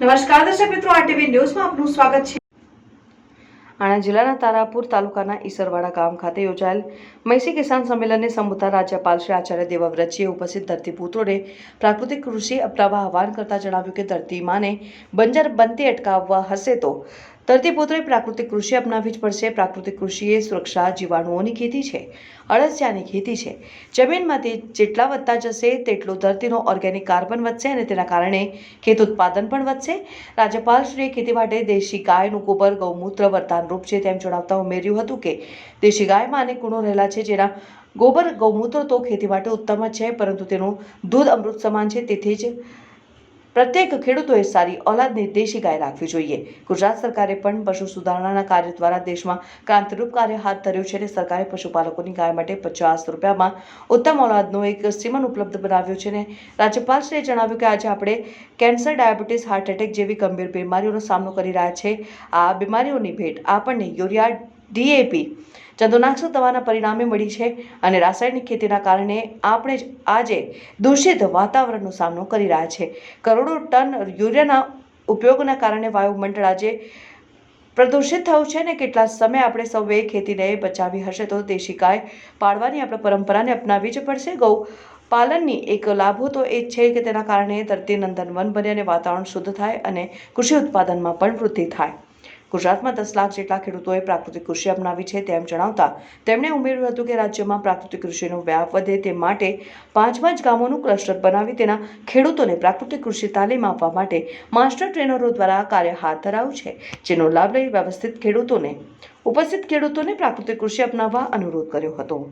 નમસ્કાર દર્શક મિત્રો આરટીવી ન્યૂઝમાં આપનું સ્વાગત છે. આણંદ જિલ્લાના તારાપુર તાલુકાના ઈસરવાડા ગામ ખાતે યોજાયેલ મૈસી કિસાન સંમેલનને સંબોધતા રાજ્યપાલ શ્રી આચાર્ય દેવવ્રતજીએ ઉપસ્થિત ધરતીપુત્રોને પ્રાકૃતિક કૃષિ અપનાવવા આહવાન કરતા જણાવ્યું કે ધરતી માને બંજર બનતી અટકાવવા હશે તો ધરતીપુત્રોએ પ્રાકૃતિક કૃષિ અપનાવવી જ પડશે. પ્રાકૃતિક કૃષિ એ સુરક્ષા, જીવાણુઓની ખેતી છે. અળસિયાની ખેતી છે. જમીનમાંથી જેટલા વધતા જશે, તેટલું ધરતીનો ઓર્ગેનિક કાર્બન વધશે અને તેના કારણે ખેત ઉત્પાદન પણ વધશે. રાજ્યપાલશ્રીએ ખેતી માટે દેશી ગાયનું ગોબર, ગૌમૂત્ર, વરદાનરૂપ છે તેમ જણાવતા ઉમેર્યું હતું કે, દેશી ગાયમાં અનેક ગુણો રહેલા છે જેના ગોબર, ગૌમૂત્ર તો ખેતી માટે ઉત્તમ જ છે, પરંતુ તેનું દૂધ અમૃત સમાન છે. તેથી જ પ્રત્યેક ખેડૂતોએ સારી ઓલાદની દેશી ગાય રાખવી જોઈએ. ગુજરાત સરકારે પણ પશુ સુધારણાના કાર્ય દ્વારા દેશમાં ક્રાંતિરૂપ કાર્ય હાથ ધર્યું છે અને સરકારે પશુપાલકોની ગાય માટે પચાસ રૂપિયામાં ઉત્તમ ઓલાદનો એક સીમન ઉપલબ્ધ બનાવ્યો છે અને રાજ્યપાલશ્રીએ જણાવ્યું કે આજે આપણે કેન્સર, ડાયાબિટીસ, હાર્ટ એટેક જેવી ગંભીર બીમારીઓનો સામનો કરી રહ્યા છે. આ બીમારીઓની ભેટ આપણને યુરિયા ડીએપી. જંતુનાશક દવાના પરિણામે મળી છે અને રાસાયણિક ખેતીના કારણે આપણે જ આજે દૂષિત વાતાવરણનો સામનો કરી રહ્યા છે. કરોડો ટન યુરિયાના ઉપયોગના કારણે વાયુમંડળ આજે પ્રદૂષિત થયું છે ને કેટલા સમય આપણે સૌએ ખેતીને બચાવી હશે તો દેશી ગાય પાળવાની આપણે પરંપરાને અપનાવી જ પડશે. ગૌ પાલનની એક લાભો તો એ છે કે તેના કારણે ધરતી નંદનવન બને અને વાતાવરણ શુદ્ધ થાય અને કૃષિ ઉત્પાદનમાં પણ વૃદ્ધિ થાય. ગુજરાતમાં દસ લાખ જેટલા ખેડૂતોએ પ્રાકૃતિક કૃષિ અપનાવી છે તેમ જણાવતા તેમણે ઉમેર્યું હતું કે રાજ્યમાં પ્રાકૃતિક કૃષિનો વ્યાપ વધે તે માટે પાંચ પાંચ ગામોનું ક્લસ્ટર બનાવી તેના ખેડૂતોને પ્રાકૃતિક કૃષિ તાલીમ આપવા માટે માસ્ટર ટ્રેનરો દ્વારા કાર્ય હાથ ધરાયું છે, જેનો લાભ લઈ વ્યવસ્થિત ખેડૂતોને, ઉપસ્થિત ખેડૂતોને પ્રાકૃતિક કૃષિ અપનાવવા અનુરોધ કર્યો હતો.